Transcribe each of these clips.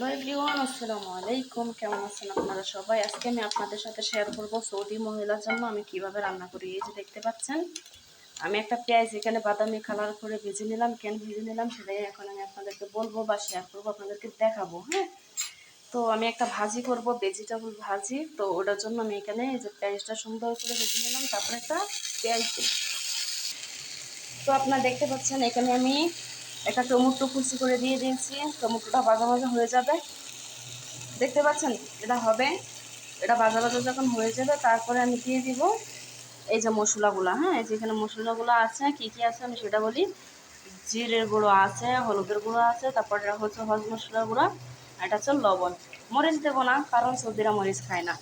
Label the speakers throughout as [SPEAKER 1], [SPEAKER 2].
[SPEAKER 1] Hello everyone, আসসালামু আলাইকুম। কেমন আছেন আপনারা সবাই? আজকে আমি আপনাদের সাথে শেয়ার করব সৌদি মহিলার জন্য আমি কীভাবে রান্না করি। এই যে দেখতে পাচ্ছেন, আমি একটা পেঁয়াজ এখানে বাদামি কালার করে ভেজে নিলাম। কেন ভেজে নিলাম সেটাই এখন আমি আপনাদেরকে বলব বা শেয়ার করব, আপনাদেরকে দেখাবো হ্যাঁ? তো আমি একটা ভাজি করব ভেজিটেবল ভাজি। তো ওটার জন্য আমি এখানে এই যে পেঁয়াজটা সুন্দর করে ভেজে নিলাম, তারপরে একটা পেঁয়াজ তো আপনারা দেখতে পাচ্ছেন, এখানে আমি একটা টমেটো কুচি করে দিয়ে দিয়েছি। টমেটোটা ভাজা ভাজা হয়ে যাবে। দেখতে পাচ্ছেন? এটা হবে। এটা ভাজা ভাজা যখন হয়ে যাবে, তারপরে আমি দিয়ে দিব এই যে মশলাগুলো হ্যাঁ? এই যে এখানে মশলাগুলো আছে, কি কি আছে আমি সেটা বলি। জিরের গুঁড়ো আছে, হলুদের গুঁড়ো আছে, তারপরে হচ্ছে হজ মশলার গুঁড়ো এটা হচ্ছে লবণ। মরিচ দেবো না, কারণ সর্দিরা মরিচ খায় না।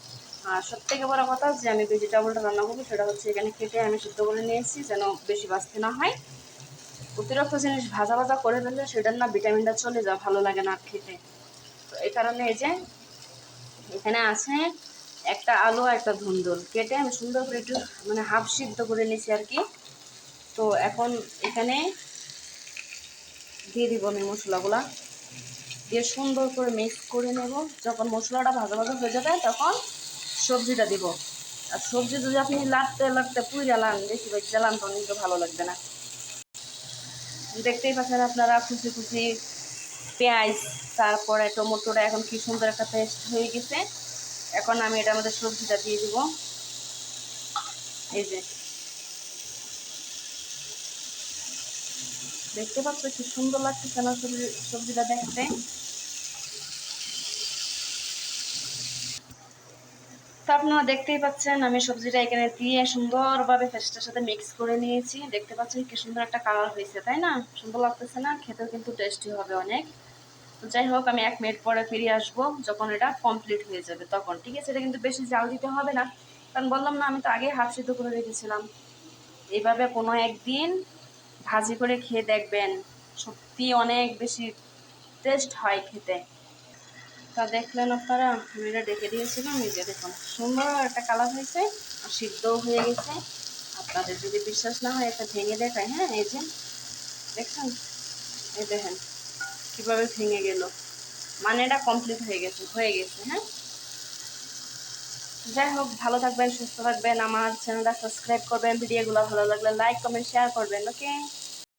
[SPEAKER 1] আর সব থেকে বড় কথা যে আমি ভেজিটেবলটা রান্না করব, সেটা হচ্ছে এখানে কেটে আমি সিদ্ধ করে নিয়েছি, যেন বেশি বাঁচতে না হয়। অতিরিক্ত জিনিস ভাজা ভাজা করে ফেললে সেটার না ভিটামিনটা চলে যায়, ভালো লাগে না খেতে। তো এই কারণে এই যে এখানে আছে একটা আলু একটা ধুন্দুল। কেটে আমি সুন্দর করে একটু মানে হাফ সিদ্ধ করে নিয়েছি আর কি। তো এখন এখানে দিয়ে দিব আমি মশলাগুলা। দিয়ে সুন্দর করে মিক্স করে নেব। যখন মশলাটা ভাজা ভাজা হয়ে যাবে তখন সবজিটা দিব। আর সবজি যদি আপনি লাটতে লাটতে পুই জ্বালান বেশি বেশি জ্বালান তখন কিন্তু ভালো লাগবে না। দেখতেই পাচ্ছেন আপনারা খুশি খুশি পেঁয়াজ, তারপরে টমেটোটা এখন কি সুন্দর একটা পেস্ট হয়ে গেছে। এখন আমি এটা আমাদের সবজিটা দিয়ে দিব। এই যে। দেখতে পাচ্ছ কি সুন্দর লাগছে কেন সবজি সবজিটা দেখতে। তো আপনারা দেখতেই পাচ্ছেন, আমি সবজিটা এখানে দিয়ে সুন্দরভাবে ফেসটার সাথে মিক্স করে নিয়েছি। দেখতে পাচ্ছেন কি সুন্দর একটা কালার হয়েছে, তাই না? সুন্দর লাগতেছে না? খেতেও কিন্তু টেস্টি হবে অনেক। তো যাই হোক, আমি এক মিনিট পরে ফিরে আসব, যখন এটা কমপ্লিট হয়ে যাবে তখন, ঠিক আছে? এটা কিন্তু বেশি জাল দিতে হবে না, কারণ বললাম না, আমি তো আগে হাফ সিদ্ধ করে রেখেছিলাম। এইভাবে কোনো একদিন ভাজি করে খেয়ে দেখবেন, সত্যি অনেক বেশি টেস্ট হয় খেতে। তা দেখলেন আপনারা আমি এটা ডেকে দিয়েছিলাম যে দেখুন, সুন্দর একটা কালার হয়েছে আর সিদ্ধও হয়ে গেছে। আপনাদের যদি বিশ্বাস না হয়, এটা ভেঙে দেখায় হ্যাঁ এই যে, দেখছেন? এই দেখেন, কীভাবে ভেঙে গেল। মানে এটা কমপ্লিট হয়ে গেছে হয়ে গেছে হ্যাঁ? যাই হোক, ভালো থাকবেন, সুস্থ থাকবেন। আমার চ্যানেলটা সাবস্ক্রাইব করবেন, ভিডিওগুলো ভালো লাগলে লাইক কমেন্ট শেয়ার করবেন ওকে